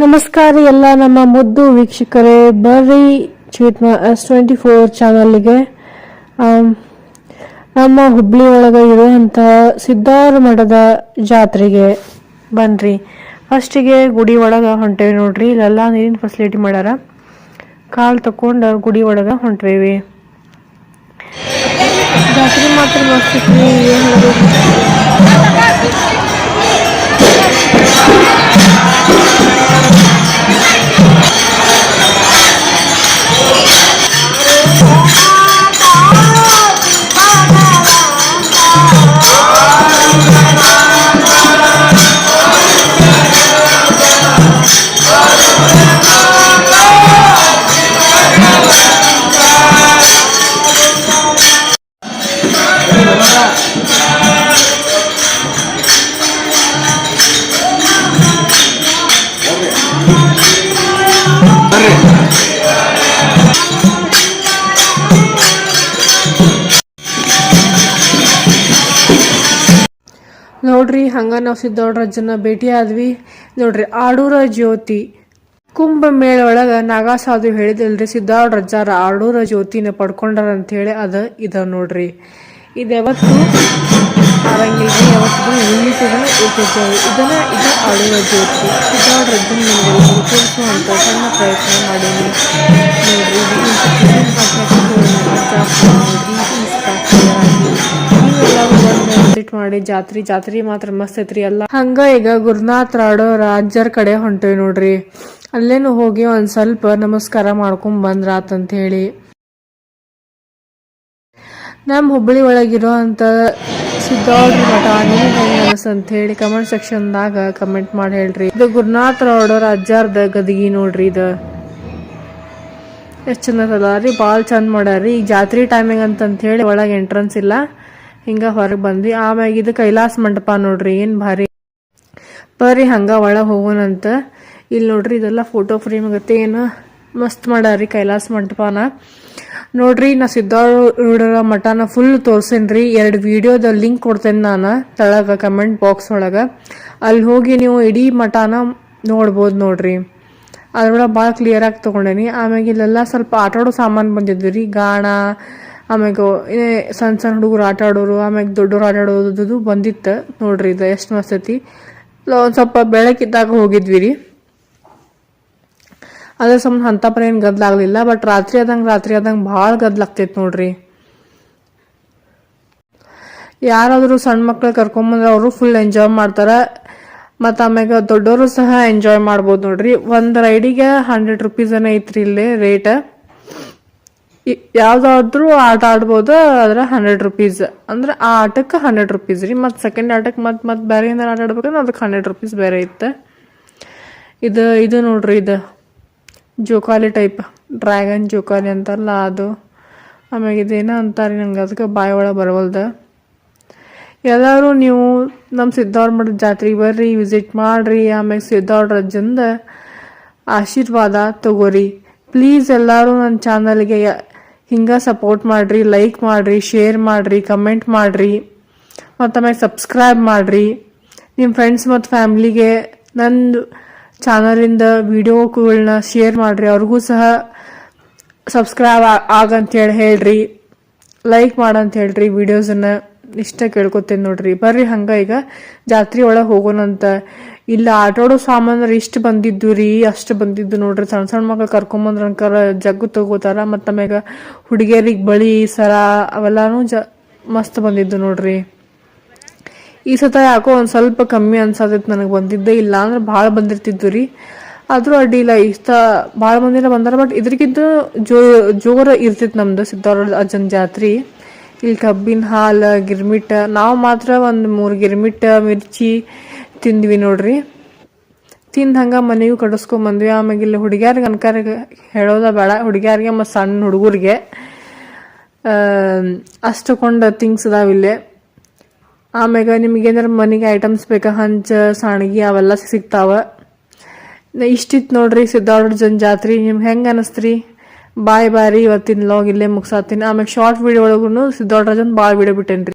ನಮಸ್ಕಾರ ಎಲ್ಲ ನಮ್ಮ ಮುದ್ದು ವೀಕ್ಷಕರೇ, ಬರ್ರಿ ಚೀಟ್ ಎಸ್ ಟ್ವೆಂಟಿ ಫೋರ್ ಚಾನಲ್ಗೆ. ನಮ್ಮ ಹುಬ್ಳಿ ಒಳಗೆ ಇರುವಂತಹ ಸಿದ್ಧಾರ ಮಠದ ಜಾತ್ರೆಗೆ ಬನ್ರಿ. ಫಸ್ಟಿಗೆ ಗುಡಿ ಒಳಗೆ ಹೊಂಟೇವಿ ನೋಡ್ರಿ. ಇಲ್ಲೆಲ್ಲ ನೀರಿನ ಫೆಸಿಲಿಟಿ ಮಾಡ್ಯಾರ. ಕಾಲು ತಕೊಂಡು ಗುಡಿ ಒಳಗೆ ಹೊಂಟೇವಿ ಜಾತ್ರೆ ಮಾತ್ರ ಮಸ್ತ್ ಏನ್ ನೋಡ್ರಿ, ಹಂಗ ನಾವು ಸಿದ್ದೋಡ್ರಜ್ಜನ ಭೇಟಿ ಆದ್ವಿ. ನೋಡ್ರಿ, ಆಡೂರ ಜ್ಯೋತಿ. ಕುಂಭ ಮೇಳ ಒಳಗ ನಾಗಾಸಾಧು ಹೇಳಿದಿಲ್ರಿ ರಜಾರ ಆಡೂರ ಜ್ಯೋತಿನ ಪಡ್ಕೊಂಡಾರ ಅಂತ ಹೇಳಿ ಅದ ಇದ ನೋಡ್ರಿ. ಇದು ಯಾವತ್ತು ಆರಂಗಿಲ್ಲ ಯಾವತ್ತು ಉಳಿತದ ಇರ್ತೈತೆ ಇದನ್ನ ಇದು ಆಡೂರ ಜ್ಯೋತಿ. ಸಿದ್ದಾಡ್ರಜ್ಜನ ನಿಮ್ಗೆಲ್ಲ ಅಂತ ಸಣ್ಣ ಪ್ರಯತ್ನ ಮಾಡೀನಿ. ನೋಡ್ರಿ, ಇದು ಮಾಡಿ, ಜಾತ್ರಿ ಜಾತ್ರಿ ಮಾತ್ರ ಮಸ್ತ್ ಐತ್ರಿ ಎಲ್ಲ. ಹಂಗ ಈಗ ಗುರುನಾಥ್ ರಾಡೋ ರಾಜರ್ ಕಡೆ ಹೊಂಟೇವಿ ನೋಡ್ರಿ. ಅಲ್ಲೇನು ಹೋಗಿ ಒಂದ್ ಸ್ವಲ್ಪ ನಮಸ್ಕಾರ ಮಾಡ್ಕೊಂಡ್ ಬಂದ್ರಾತ್ ಅಂತ ಹೇಳಿ. ನಮ್ ಹುಬ್ಬಳ್ಳಿ ಒಳಗಿರೋ ಅಂತ ಸಿದ್ದೋಡ್ರ ಮಠ ನಿಮ್ಗೆ ಅಂತ ಹೇಳಿ ಕಮೆಂಟ್ ಸೆಕ್ಷನ್ದಾಗ ಕಮೆಂಟ್ ಮಾಡಿ ಹೇಳ್ರಿ. ಇದು ಗುರುನಾಥ್ ರಾಡೋರ್ ಅಜ್ಜಾರ್ದ ಗದಗಿ ನೋಡ್ರಿ ಇದು. ಎಷ್ಟ್ ಚಂದ ಅದ ರೀ ಭಾಳ ಚಂದ ಮಾಡ್ಯಾರಿ ಈಗ ಜಾತ್ರೆ ಟೈಮಿಂಗ್ ಅಂತಂತ ಹೇಳಿ ಒಳಗೆ ಎಂಟ್ರೆನ್ಸ್ ಇಲ್ಲ. ಹಿಂಗ ಹೊರಗೆ ಬಂದ್ವಿ. ಆಮ್ಯಾಗ ಇದು ಕೈಲಾಸ ಮಂಟಪ ನೋಡ್ರಿ, ಏನು ಭಾರಿ. ಬರ್ರಿ ಹಂಗ ಒಳಗೆ ಹೋಗೋಣಂತ ಇಲ್ಲಿ ನೋಡ್ರಿ ಇದೆಲ್ಲ ಫೋಟೋ ಫ್ರೇಮ್ ಆಗತ್ತೆ. ಏನು ಮಸ್ತ್ ಮಾಡಾರಿ ಕೈಲಾಸ ಮಂಟಪನ. ನೋಡ್ರಿ ನಾ ಸಿದ್ಧಾರೂಢರ ಮಠನ ಫುಲ್ ತೋರ್ಸೇನ್ರಿ. ಎರಡು ವಿಡಿಯೋದ ಲಿಂಕ್ ಕೊಡ್ತೇನೆ ನಾನು ತಳಗ ಕಮೆಂಟ್ ಬಾಕ್ಸ್ ಒಳಗೆ. ಅಲ್ಲಿ ಹೋಗಿ ನೀವು ಇಡೀ ಮಠನ ನೋಡ್ಬೋದು ನೋಡ್ರಿ. ಅದ್ರೊಳಗೆ ಭಾಳ ಕ್ಲಿಯರಾಗಿ ತೊಗೊಂಡೇನಿ. ಆಮ್ಯಾಗ ಇಲ್ಲೆಲ್ಲ ಸ್ವಲ್ಪ ಆಟಾಡೋ ಸಾಮಾನು ಬಂದಿದ್ವಿ ರೀ ಗಾಣ ಆಮ್ಯಾಗ ಏನೇ ಸಣ್ಣ ಸಣ್ಣ ಹುಡುಗರು ಆಟ ಆಡೋರು, ಆಮ್ಯಾಗ ದೊಡ್ಡವ್ರು ಆಟ ಆಡೋದು ಬಂದಿತ್ತು. ನೋಡ್ರಿ ಇದು ಎಷ್ಟು ಮಸ್ತ್ ಐತಿ. ಒಂದು ಸ್ವಲ್ಪ ಬೆಳಕಿದ್ದಾಗ ಹೋಗಿದ್ವಿ ರೀ ಅದ್ರ ಸಂಬಂಧ ಅಂತಪರ ಏನು ಗದ್ಲಾಗ್ಲಿಲ್ಲ ಬಟ್ ರಾತ್ರಿ ಆದಂಗೆ ರಾತ್ರಿ ಆದಂಗೆ ಭಾಳ ಗದ್ಲಾಗ್ತೈತೆ ನೋಡ್ರಿ. ಯಾರಾದರೂ ಸಣ್ಣ ಮಕ್ಳು ಕರ್ಕೊಂಬಂದ್ರೆ ಅವರು ಫುಲ್ ಎಂಜಾಯ್ ಮಾಡ್ತಾರೆ. ಮತ್ತು ಆಮ್ಯಾಗ ದೊಡ್ಡವರು ಸಹ ಎಂಜಾಯ್ ಮಾಡ್ಬೋದು ನೋಡ್ರಿ. ಒಂದು ರೈಡಿಗೆ ಹಂಡ್ರೆಡ್ ರುಪೀಸ್ ಏನೋ ಐತ್ರಿ ಇಲ್ಲಿ ರೇಟ್ ಯಾವ್ದಾದ್ರೂ ಆಟ ಆಡ್ಬೋದು, ಆದ್ರೆ ಹಂಡ್ರೆಡ್ ರುಪೀಸ್ ಅಂದ್ರೆ ಆ ಆಟಕ್ಕೆ ಹಂಡ್ರೆಡ್ ರುಪೀಸ್ ರೀ. ಮತ್ತು ಸೆಕೆಂಡ್ ಆಟಕ್ಕೆ ಮತ್ತೆ ಮತ್ತೆ ಬೇರೆ ಏನಾರು ಆಟ ಆಡ್ಬೇಕಂದ್ರೆ ಅದಕ್ಕೆ ಹಂಡ್ರೆಡ್ ರುಪೀಸ್ ಬೇರೆ ಇತ್ತು. ಇದು ಇದು ನೋಡ್ರಿ ಇದು. ಜೋಕಾಲಿ ಟೈಪ್ ಡ್ರ್ಯಾಗನ್ ಜೋಕಾಲಿ ಅಂತಲ್ಲ ಅದು. ಆಮ್ಯಾಗ ಇದೇನೋ ಅಂತಾರೆ ನಂಗೆ ಅದಕ್ಕೆ ಬಾಯಿ ಒಳಗೆ ಬರವಲ್ದ. ಎಲ್ಲರೂ ನೀವು ನಮ್ಮ ಸಿದ್ಧಾರ್ಥ ಮಠದ ಜಾತ್ರೆಗೆ ಬರ್ರಿ ವಿಸಿಟ್ ಮಾಡ್ರಿ. ಆಮ್ಯಾಗ ಸಿದ್ಧಾರ್ಥ ರಜಂದ ಆಶೀರ್ವಾದ ತಗೋರಿ. ಪ್ಲೀಸ್ ಎಲ್ಲರೂ ನನ್ನ ಚಾನಲ್ಗೆ ಹಿಂಗೆ ಸಪೋರ್ಟ್ ಮಾಡಿರಿ ಲೈಕ್ ಮಾಡಿರಿ ಶೇರ್ ಮಾಡಿರಿ ಕಮೆಂಟ್ ಮಾಡಿರಿ ಮತ್ತು ಆಮೇಲೆ ಸಬ್ಸ್ಕ್ರೈಬ್ ಮಾಡಿರಿ. ನಿಮ್ಮ ಫ್ರೆಂಡ್ಸ್ ಮತ್ತು ಫ್ಯಾಮ್ಲಿಗೆ ನಂದು ಚಾನಲಿಂದ ವಿಡಿಯೋಗಳನ್ನ ಶೇರ್ ಮಾಡಿರಿ. ಅವ್ರಿಗೂ ಸಹ ಸಬ್ಸ್ಕ್ರೈಬ್ ಆಗಂತೇಳಿ ಹೇಳ್ರಿ. ಲೈಕ್ ಮಾಡಂತ ಹೇಳ್ರಿ ವಿಡಿಯೋಸನ್ನು ಇಷ್ಟ ಕೇಳ್ಕೊತೇನೆ ನೋಡ್ರಿ. ಬರ್ರಿ ಹಂಗೆ ಈಗ ಜಾತ್ರೆ ಒಳಗೆ ಹೋಗೋಣಂತ ಇಲ್ಲ, ಆಟಾಡೋ ಸಾಮಾನು ಇಷ್ಟು ಬಂದಿದ್ದು ರೀ, ಅಷ್ಟು ಬಂದಿದ್ದು ನೋಡ್ರಿ. ಸಣ್ಣ ಸಣ್ಣ ಮಕ್ಳು ಕರ್ಕೊಂಬಂದ್ರ ಅಂಕಾರ ಜಗ್ಗು ತಗೋತಾರ. ಮತ್ತು ಆಮ್ಯಾಗ ಹುಡುಗಿಯರಿಗೆ ಬಳಿ, ಸರ ಅವೆಲ್ಲಾನು ಜ ಮಸ್ತ್ ಬಂದಿದ್ದು ನೋಡ್ರಿ. ಈ ಸತ ಯಾಕೋ ಒಂದು ಸ್ವಲ್ಪ ಕಮ್ಮಿ ಅನ್ಸತ್ತೈತೆ ನನಗೆ ಬಂದಿದ್ದೆ. ಇಲ್ಲ ಅಂದ್ರೆ ಭಾಳ ಬಂದಿರ್ತಿದ್ವು ರೀ. ಆದರೂ ಅಡ್ಡಿಲ್ಲ ಇಷ್ಟ ಭಾಳ ಮಂದಿನ ಬಂದಾರ. ಬಟ್ ಇದ್ರಗಿಂತ ಜೋ, ಜೋರ ಇರ್ತಿತ್ತು ನಮ್ದು ಸಿದ್ಧಾರ ಅಜ್ಜನ ಜಾತ್ರೆ. ಇಲ್ಲಿ ಕಬ್ಬಿನ ಹಾಲು, ಗಿರ್ಮಿಟ್, ನಾವು ಮಾತ್ರ ಒಂದು ಮೂರು ಗಿರ್ಮಿಟ್, ಮಿರ್ಚಿ ತಿಂದ್ವಿ ನೋಡ್ರಿ. ತಿಂದು ಹಂಗೆ ಮನೆಗೂ ಕಡಿಸ್ಕೊಂಬಂದ್ವಿ ಆಮೇಲೆ ಇಲ್ಲಿ ಹುಡುಗ್ಯಾರಿಗೆ ಅನ್ಕಾರ ಹೇಳೋದ ಬೇಡ. ಹುಡುಗ್ಯಾರಿಗೆ ಮತ್ತು ಸಣ್ಣ ಹುಡುಗರಿಗೆ. ಅಷ್ಟು ಕೊಂಡ ಥಿಂಗ್ಸ್ ಇಲ್ಲೇ. ಆಮ್ಯಾಗ ನಿಮ್ಗೆ ಏನಾರ ಮನೆಗೆ ಐಟಮ್ಸ್ ಬೇಕಾ? ಹಂಚ, ಸಾಣಗಿ ಅವೆಲ್ಲ ಸಿಗ್ತಾವ. ಇಷ್ಟಿತ್ತು ನೋಡ್ರಿ ಸಿದ್ಧಾರ್ಥ ಜನ ಜಾತ್ರಿ ನಿಮ್ಗೆ ಹೆಂಗೆ ಅನಿಸ್ತ್ರಿ? ಬಾಯ್ ಬಾರಿ ಇವತ್ತಿನ ಲಾಗ್ ಇಲ್ಲೇ ಮುಗಿಸಾತೀನಿ. ಆಮೇಲೆ ಶಾರ್ಟ್ ವಿಡಿಯೋ ಒಳಗೂ ಸಿದ್ಧಾರ್ಥ ಜನ್ ಭಾಳ ಬಿಟ್ಟೇನ್ರಿ.